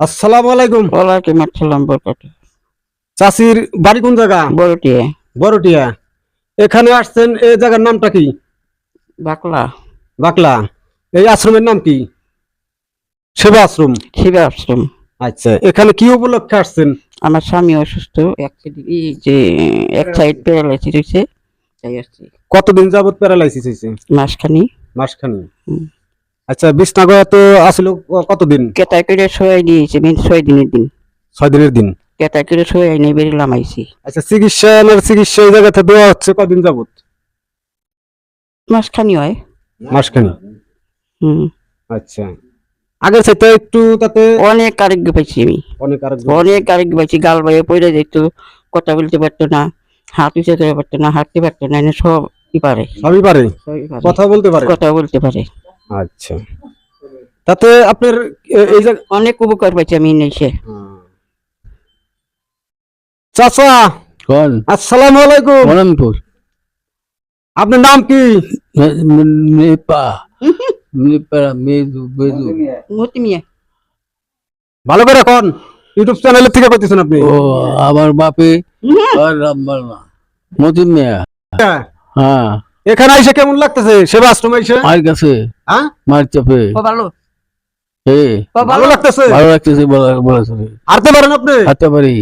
আসসালামু আলাইকুম। ওয়ালাইকুম আসসালাম বরকত। চাষির বাড়ি কোন জায়গা? বড়টিয়ে বড়টিয়া এখানে আসছেন এই জায়গার নামটা কি? বাকলা। বাকলা। এই আশ্রমের নাম কি? সেবা আশ্রম। শিবা আশ্রম। আচ্ছা এখানে কি উপলক্ষে আসছেন? আমার স্বামী অসুস্থ যে এক সাইড প্যারালাইসিস হয়েছে তাই আসছি। কতদিন যাবত প্যারালাইসিস হয়েছে মাসখানি। মাসখানি। হুম। আচ্ছা বিছনাগয়া তো আসলে কতদিন? কেতা করে সবাই দিয়েছে মেন ছয় দিনের দিন। ছয় দিনের দিন? কেতা করে সবাই নিয়ে বেরিলাম আইছি আচ্ছা চিকিৎসা আমার চিকিৎসা এই জায়গাতে দেওয়া হচ্ছে কদিন যাবত মাসখানি হয়। মাসখানি? হুম। আচ্ছা। আগের সাথে একটু তাতে অনেক আরোগ্য পাইছি আমি। অনেক আর অনেক আরোগ্য পাইছি গাল বাইয়ে পড়ে যেত কথা বলতে পারতো না হাত উঁচাতে পারতো না হাঁটতে পারতো না সব পারে? সবই পারে। কথা বলতে পারে? কথা বলতে পারে। আচ্ছা। তাতে আপনার এই জায়গা অনেক উপকার পাইছি আমি এসে। চাচা কল আসসালামু আলাইকুম। মরমপুর আপনার নাম কি? নেপা নেপাড়া মেদু মেদু মতি মিয়া ভালো করে এখন ইউটিউব চ্যানেলের থেকে করতেছেন আপনি? ও আমার বাপে আর রামবার না মতি মিয়া হ্যাঁ। এখানে এসে কেমন লাগতেছে? সেবা আশ্রমে এসে মার কাছে। হ্যাঁ? মার চাপে। ও ভালো। হে ভালো। লাগতেছে? ভালো লাগতেছে হারতে পারেন আপনি? পারি।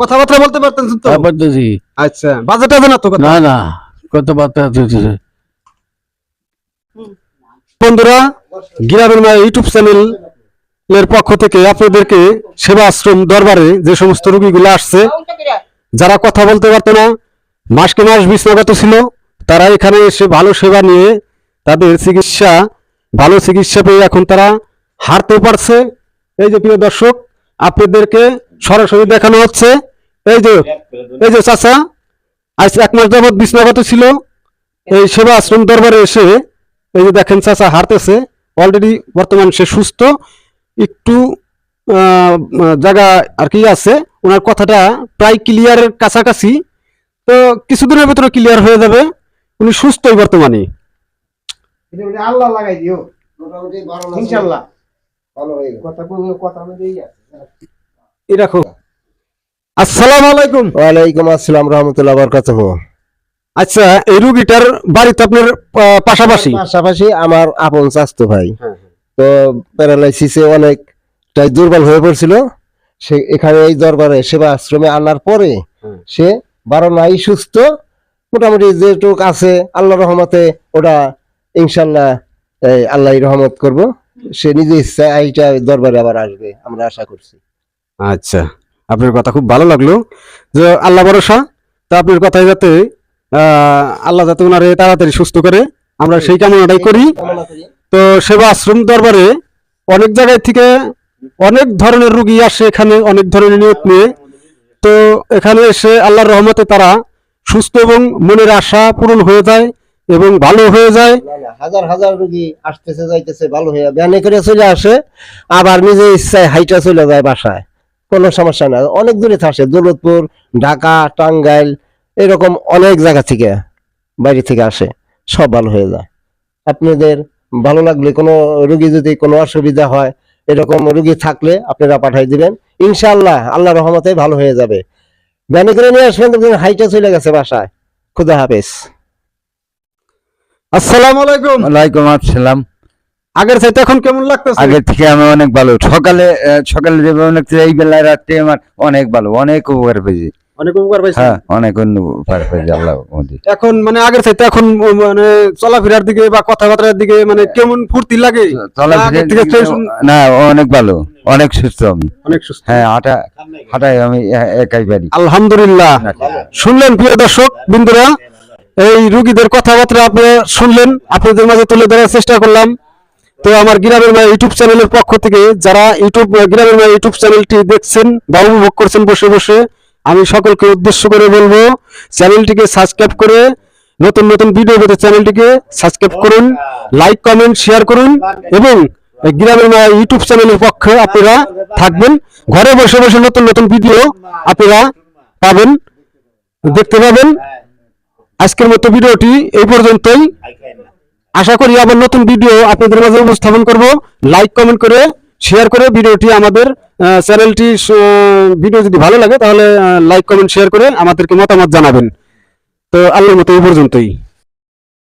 কথাবার্তা বলতে পারতেন তো? হ্যাঁ পারতেছি। আচ্ছা বাজেট আছে না তো না না কথাবার্তা হচ্ছে বন্ধুরা গ্রামের মা ইউটিউব চ্যানেল এর পক্ষ থেকে আপনাদেরকে সেবা আশ্রম দরবারে যে সমস্ত রোগীগুলো আসছে যারা কথা বলতে পারতো না মাসকে মাস বিছনাগত ছিল, তারা এখানে এসে ভালো সেবা নিয়ে তাদের চিকিৎসা, ভালো চিকিৎসা পেয়ে এখন তারা হারতে পারছে। এই যে প্রিয় দর্শক, আপনাদেরকে সরাসরি দেখানো হচ্ছে। এই যে এই যে চাচা, আজ এক মাস যাবৎ বিছনাগত ছিল। এই সেবা আশ্রম দরবারে এসে, এই যে দেখেন চাচা হারতেছে অলরেডি বর্তমান সে সুস্থ। একটু জায়গা আর কি আছে। ওনার কথাটা প্রায় ক্লিয়ারের কাছাকাছি। তো কিছুদিনের ভেতরে ক্লিয়ার হয়ে যাবে। উনি সুস্থই বর্তমানে। আল্লাহ লাগাই দিও। ইনশাল্লাহ ভালো হয়ে কথা কথা অনুযায়ী আসসালামু আলাইকুম। ওয়ালাইকুম আসসালাম রহমতুল্লাহ বরকাতুহ। আচ্ছা এই রুগীটার বাড়ি তো আপনার পাশাপাশি? পাশাপাশি আমার আপন স্বাস্থ্য ভাই। হ্যাঁ, তো প্যারালাইসিসে অনেকটাই দুর্বল হয়ে পড়ছিল। সে এখানে এই দরবারে সেবা আশ্রমে আনার পরে সে বারো নাই, সুস্থ। মোটামুটি যেটুক আছে আল্লাহ রহমতে, ওটা ইনশাল্লাহ আল্লাহ রহমত করব। সে নিজে ইচ্ছা, এইটা দরবারে আবার আসবে, আমরা আশা করছি। আচ্ছা আপনার কথা খুব ভালো লাগল। যে আল্লাহ ভরসা, তা আপনার কথায় যাতে আল্লাহ যাতে ওনারে তাড়াতাড়ি সুস্থ করে, আমরা সেই কামনাটাই করি। তো সেবা আশ্রম দরবারে অনেক জায়গায় থেকে অনেক ধরনের রুগী আসে এখানে, অনেক ধরনের নিয়ত নিয়ে। তো এখানে এসে আল্লাহর রহমতে তারা সুস্থ এবং মনের আশা পূরণ হয়ে যায় এবং ভালো হয়ে যায়। হাজার হাজার রোগী আসতেছে, যাইতেছে, ভালো হয়ে ব্যানে করে চলে আসে, আবার নিজে ইচ্ছায় হাইটা চলে যায় বাসায়। কোনো সমস্যা না অনেক দূরে আসে দৌলতপুর, ঢাকা, টাঙ্গাইল, এরকম অনেক জায়গা থেকে, বাইরে থেকে আসে, সব ভালো হয়ে যায়। আপনাদের ভালো লাগলে, কোনো রুগী যদি কোনো অসুবিধা হয়, এরকম রুগী থাকলে আপনারা পাঠাই দিবেন। ইনশাআল্লাহ আল্লাহ রহমতে ভালো হয়ে যাবে। ব্যানে করে নিয়ে আসবেন হাইটা চলে গেছে বাসায়। খুদা হাফেজ। আসসালামু আলাইকুম। ওয়ালাইকুম আসসালাম। আগের চাইতে এখন কেমন লাগতেছে? আগের থেকে আমি অনেক ভালো। সকালে সকালে যেভাবে এই বেলায় রাত্রে আমার অনেক ভালো অনেক উপকার পেয়েছি। অনেক উপকার পাইছেন? হ্যাঁ অনেক উপকার পেয়েছি আল্লাহ এখন মানে আগের চাইতে এখন মানে চলাফেরার দিকে বা কথাবার্তার দিকে মানে কেমন ফুর্তি লাগে? না অনেক ভালো অনেক সুস্থ আমি। অনেক সুস্থ। হ্যাঁ হাঁটা হাঁটাই আমি একাই পারি। আলহামদুলিল্লাহ। শুনলেন প্রিয় দর্শক বিন্দুরা এই রুগীদের কথাবার্তা আপনি শুনলেন আপনাদের মাঝে তুলে ধরার চেষ্টা করলাম। তো আমার গ্রামের মায়ের ইউটিউব চ্যানেলের পক্ষ থেকে যারা ইউটিউব গ্রামের মায়ের ইউটিউব চ্যানেলটি দেখছেন বা উপভোগ করছেন বসে বসে আমি সকলকে উদ্দেশ্য করে বলব, চ্যানেলটিকে সাবস্ক্রাইব করে নতুন নতুন ভিডিও পেতে চ্যানেলটিকে সাবস্ক্রাইব করুন লাইক কমেন্ট শেয়ার করুন এবং গ্রামের মায়া ইউটিউব চ্যানেলের পক্ষে আপনারা থাকবেন। ঘরে বসে বসে নতুন নতুন ভিডিও আপনারা পাবেন, দেখতে পাবেন। আজকের মতো ভিডিওটি এই পর্যন্তই। আশা করি আবার নতুন ভিডিও আপনাদের মাঝে উপস্থাপন করব। লাইক কমেন্ট করে শেয়ার করে ভিডিওটি আমাদের চ্যানেলটি ভিডিও যদি ভালো লাগে তাহলে লাইক কমেন্ট শেয়ার করে আমাদেরকে মতামত জানাবেন। তো আল্লাহর মতো এই পর্যন্তই।